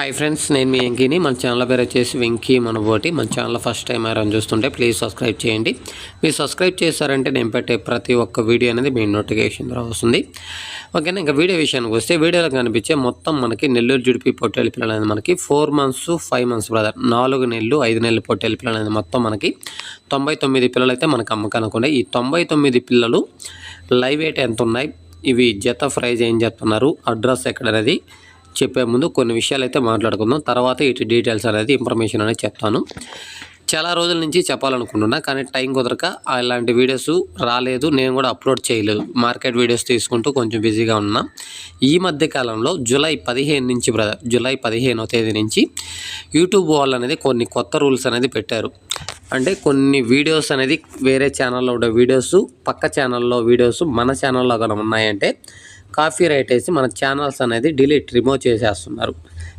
Hi friends నేను మీ వెంకీని మన channel పేరు వచ్చేసి వెంకీ మనబోటి. మన ఛానల్ ఫస్ట్ టైం ఎవరైనా చూస్తుంటే ప్లీజ్ సబ్స్క్రైబ్ చేయండి. మీరు సబ్స్క్రైబ్ చేశారంటే నేను పెట్టే ప్రతి ఒక్క వీడియో అనేది మీ నోటిఫికేషన్ ద్వారా వస్తుంది. ఓకేనా ఇంకా వీడియో విషయానికి వస్తే వీడియోలో కనిపించే మొత్తం మనకి నెల్లూరు జుడిపి పొట్టేలు పిల్లలు అనేది మనకి four months five months brother నాలుగు నెలలు ఐదు నెలలు పొట్టేలు పిల్లలు అనేది మొత్తం మనకి తొంభై తొమ్మిది పిల్లలు అయితే మనకు అమ్మకానికి ఉన్నాయి ఈ తొంభై తొమ్మిది పిల్లలు లైవ్ ఎయిట్ ఎంత ఉన్నాయి ఇవి జత ప్రైజ్ ఏం చెప్తున్నారు? అడ్రస్ ఎక్కడ అనేది? చెప్పే ముందు కొన్ని విషయాలు అయితే మాట్లాడుకుందాం. తర్వాత ఇటు డీటెయిల్స్ అనేది ఇన్ఫర్మేషన్ అనేది చెప్తాను. చాలా రోజుల నుంచి చెప్పాలనుకుంటున్నా కానీ టైం కుదరక అలాంటి వీడియోస్ రాలేదు. నేను కూడా అప్లోడ్ చేయలేదు. మార్కెట్ వీడియోస్ తీసుకుంటూ కొంచెం బిజీగా ఉన్నా. ఈ మధ్య కాలంలో జూలై పదిహేను నుంచి బ్రదర్ జూలై పదిహేనో తేదీ నుంచి యూట్యూబ్ వాళ్ళు అనేది కొన్ని కొత్త రూల్స్ అనేది పెట్టారు. అంటే కొన్ని వీడియోస్ అనేది వేరే ఛానల్లో ఉండే వీడియోస్ పక్క ఛానల్లో వీడియోస్ మన ఛానల్లో కూడా ఉన్నాయంటే కాఫీ రైట్ వేసి మన ఛానల్స్ అనేది డిలీట్ రిమూవ్ చేసేస్తున్నారు.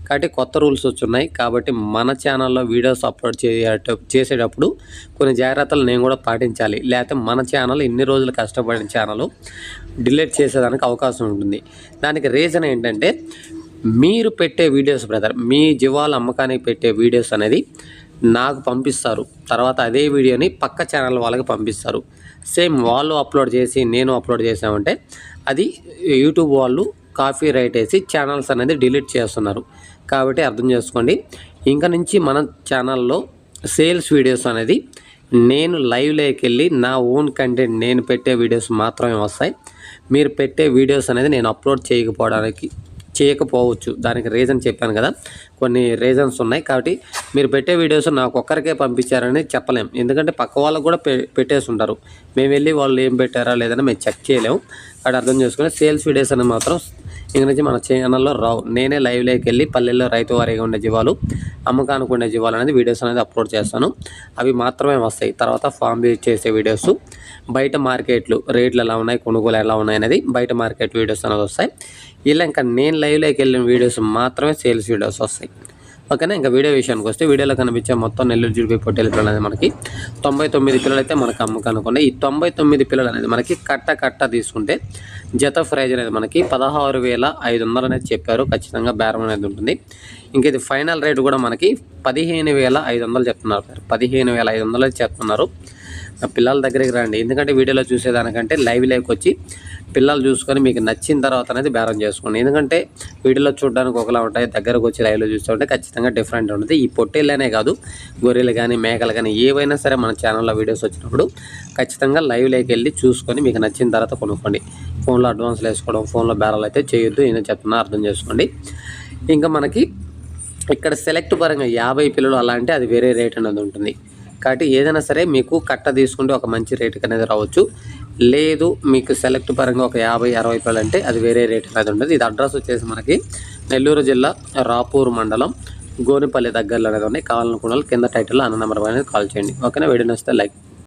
కాబట్టి కొత్త రూల్స్ వచ్చున్నాయి కాబట్టి మన ఛానల్లో వీడియోస్ అప్లోడ్ చేయ చేసేటప్పుడు కొన్ని జాగ్రత్తలు నేను కూడా పాటించాలి. లేకపోతే మన ఛానల్ ఇన్ని రోజులు కష్టపడిన ఛానల్ డిలీట్ చేసేదానికి అవకాశం ఉంటుంది. దానికి రీజన్ ఏంటంటే మీరు పెట్టే వీడియోస్ బ్రదర్ మీ జీవాల అమ్మకానికి పెట్టే వీడియోస్ అనేది నాకు పంపిస్తారు. తర్వాత అదే వీడియోని పక్క ఛానల్ వాళ్ళకి పంపిస్తారు. సేమ్ వాళ్ళు అప్లోడ్ చేసి నేను అప్లోడ్ చేసామంటే అది యూట్యూబ్ వాళ్ళు కాపీ రైట్ వేసి ఛానల్స్ అనేది డిలీట్ చేస్తున్నారు. కాబట్టి అర్థం చేసుకోండి. ఇంకా నుంచి మన ఛానల్లో సేల్స్ వీడియోస్ అనేది నేను లైవ్లోకి వెళ్ళి నా ఓన్ కంటెంట్ నేను పెట్టే వీడియోస్ మాత్రమే వస్తాయి. మీరు పెట్టే వీడియోస్ అనేది నేను అప్లోడ్ చేయకపోవడానికి చేయకపోవచ్చు. దానికి రీజన్ చెప్పాను కదా. కొన్ని రీజన్స్ ఉన్నాయి. కాబట్టి మీరు పెట్టే వీడియోస్ నాకు ఒక్కరికే పంపించారని చెప్పలేం. ఎందుకంటే పక్క వాళ్ళకు కూడా పె పెట్టేసి ఉంటారు మేము వెళ్ళి వాళ్ళు ఏం పెట్టారా లేదని మేము చెక్ చేయలేము. అక్కడ అర్థం చేసుకుని సేల్స్ వీడియోస్ అని మాత్రం ఇంక నుంచి మన ఛానల్లో రావు. నేనే లైవ్లోకి వెళ్ళి పల్లెల్లో రైతు వారీగా ఉండే జీవాలు అమ్మకానికి ఉండే జీవాలు అనేది వీడియోస్ అనేది అప్లోడ్ చేస్తాను. అవి మాత్రమే వస్తాయి. తర్వాత ఫామ్ యూజ్ చేసే వీడియోస్ బయట మార్కెట్లు రేట్లు ఎలా ఉన్నాయి కొనుగోలు ఎలా ఉన్నాయి అనేది బయట మార్కెట్ వీడియోస్ అనేది వస్తాయి. ఇలా ఇంకా నేను లైవ్లోకి వెళ్ళిన వీడియోస్ మాత్రమే సేల్స్ వీడియోస్ వస్తాయి. ఓకేనా ఇంకా వీడియో విషయానికి వస్తే వీడియోలో కనిపించే మొత్తం నెల్లూరు జుడిపి పొట్టేల పిల్లలు అనేది మనకి తొంభై తొమ్మిది పిల్లలు అయితే మనకు అమ్మకానుకున్న ఈ తొంభై తొమ్మిది పిల్లలు అనేది మనకి కట్ట కట్ట తీసుకుంటే జత ప్రైజ్ అనేది మనకి పదహారు వేల ఐదు వందలు అనేది చెప్పారు. ఖచ్చితంగా బేరం అనేది ఉంటుంది. ఇంక ఇది ఫైనల్ రేటు కూడా మనకి పదిహేను వేల ఐదు వందలు చెప్తున్నారు. పదిహేను వేల ఐదు వందలు చెప్తున్నారు పిల్లల దగ్గరికి రండి. ఎందుకంటే వీడియోలో చూసేదానికంటే లైవ్ లైవ్కి వచ్చి పిల్లలు చూసుకొని మీకు నచ్చిన తర్వాత అనేది బేరం చేసుకోండి. ఎందుకంటే వీడియోలో చూడడానికి ఒకలా ఉంటాయి దగ్గరకు వచ్చి లైవ్లో చూస్తుంటే ఖచ్చితంగా డిఫరెంట్ ఉంటుంది. ఈ పొట్టేళ్ళనే కాదు గొర్రెలు కానీ మేకలు కానీ ఏవైనా సరే మన ఛానల్లో వీడియోస్ వచ్చినప్పుడు ఖచ్చితంగా లైవ్లోకి వెళ్ళి చూసుకొని మీకు నచ్చిన తర్వాత కొనుక్కోండి. ఫోన్లో అడ్వాన్స్లు వేసుకోవడం ఫోన్లో బేరాలు అయితే చేయొద్దు. నేను చెప్తున్నా అర్థం చేసుకోండి. ఇంకా మనకి ఇక్కడ సెలెక్ట్ పరంగా యాభై పిల్లలు అలా అంటే అది వేరే రేట్ అనేది ఉంటుంది. కాబట్టి ఏదైనా సరే మీకు కట్ట తీసుకుంటే ఒక మంచి రేటుకి అనేది రావచ్చు. లేదు మీకు సెలెక్ట్ పరంగా ఒక యాభై అరవై పిల్లలు అంటే అది వేరే రేట్ అనేది ఉంటుంది ఇది అడ్రస్ వచ్చేసి మనకి నెల్లూరు జిల్లా రాపూర్ మండలం గోనిపల్లి దగ్గరలో అనేది ఉన్నాయి. కావాలనుకున్న కింద టైటిల్లో అన్న నెంబర్ అనేది కాల్ చేయండి. ఓకేనా? వీడియో నచ్చితే లైక్